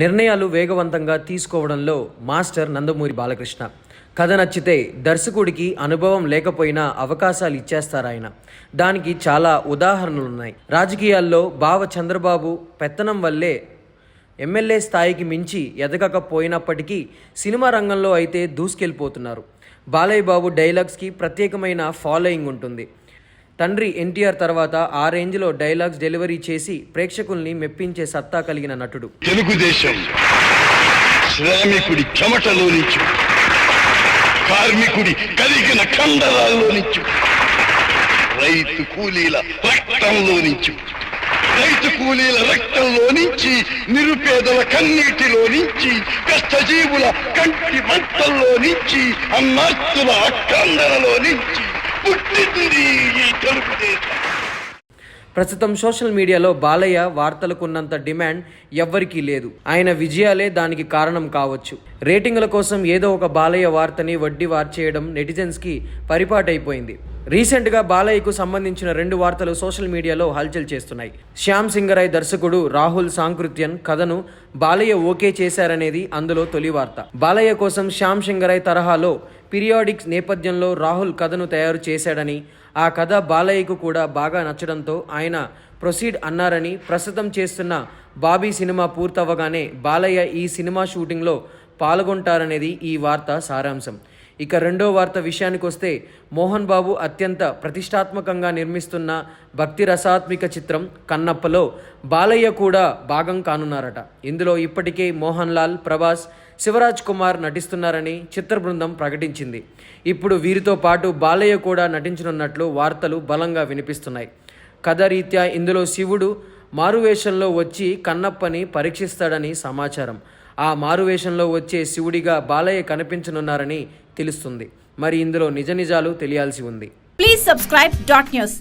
నిర్ణయాలు వేగవంతంగా తీసుకోవడంలో మాస్టర్ నందమూరి బాలకృష్ణ. కథ నచ్చితే దర్శకుడికి అనుభవం లేకపోయినా అవకాశాలు ఇచ్చేస్తారాయన. దానికి చాలా ఉదాహరణలున్నాయి. రాజకీయాల్లో బావ చంద్రబాబు పెత్తనం వల్లే ఎమ్మెల్యే స్థాయికి మించి ఎదగకపోయినప్పటికీ సినిమా రంగంలో అయితే దూసుకెళ్ళిపోతున్నారు. బాలయ్య బాబు డైలాగ్స్కి ప్రత్యేకమైన ఫాలోయింగ్ ఉంటుంది. తండ్రి ఎన్టీఆర్ తర్వాత ఆ రేంజ్లో డైలాగ్స్ డెలివరీ చేసి ప్రేక్షకుల్ని మెప్పించే సత్తా కలిగిన నటుడు. తెలుగుదేశం శ్రామికుడి చెమటలో నుంచి కార్మికుడి కలిగిన కండరాల్లో నుంచి రైతు కూలీల రక్తంలో నుంచి రైతు కూలీల రక్తంలో నుంచి నిరుపేదల కన్నీటిలో నుంచి కష్టజీవుల కంటి మంటల్లో నుంచి అన్నాస్తుల అక్కందరలో నుంచి ప్రస్తుతం సోషల్ మీడియాలో బాలయ్య వార్తలకున్నంత డిమాండ్ ఎవ్వరికీ లేదు. ఆయన విజయాలే దానికి కారణం కావచ్చు. రేటింగుల కోసం ఏదో ఒక బాలయ్య వార్తని వడ్డీ వార్చేయడం నెటిజన్స్కి పరిపాటైపోయింది. రీసెంట్గా బాలయ్యకు సంబంధించిన రెండు వార్తలు సోషల్ మీడియాలో హల్చల్ చేస్తున్నాయి. శ్యామ్ సింగరాయ్ దర్శకుడు రాహుల్ సాంకృత్యన్ కథను బాలయ్య ఓకే చేశారనేది అందులో తొలి వార్త. బాలయ్య కోసం శ్యామ్ సింగరాయ్ తరహాలో పీరియాడిక్స్ నేపథ్యంలో రాహుల్ కథను తయారు చేశాడని ఆ కథ బాలయ్యకు కూడా బాగా నచ్చడంతో ఆయన ప్రొసీడ్ అన్నారని ప్రస్తుతం చేస్తున్న బాబీ సినిమా పూర్తవ్వగానే బాలయ్య ఈ సినిమా షూటింగ్లో పాల్గొంటారనేది ఈ వార్త సారాంశం. ఇక రెండో వార్త విషయానికి వస్తే మోహన్ బాబు అత్యంత ప్రతిష్టాత్మకంగా నిర్మిస్తున్న భక్తి రసాత్మిక చిత్రం కన్నప్పలో బాలయ్య కూడా భాగం కానున్నారట. ఇందులో ఇప్పటికే మోహన్ లాల్ ప్రభాస్ శివరాజ్ కుమార్ నటిస్తున్నారని చిత్ర బృందం ప్రకటించింది. ఇప్పుడు వీరితో పాటు బాలయ్య కూడా నటించనున్నట్లు వార్తలు బలంగా వినిపిస్తున్నాయి. కథ రీత్యా ఇందులో శివుడు మారువేషంలో వచ్చి కన్నప్పని పరీక్షిస్తాడని సమాచారం. ఆ మారువేషంలో వచ్చే శివుడిగా బాలయ్య కనిపించనున్నారని తెలుస్తుంది. మరి ఇందులో నిజ నిజాలు తెలియాల్సి ఉంది. Please subscribe dot news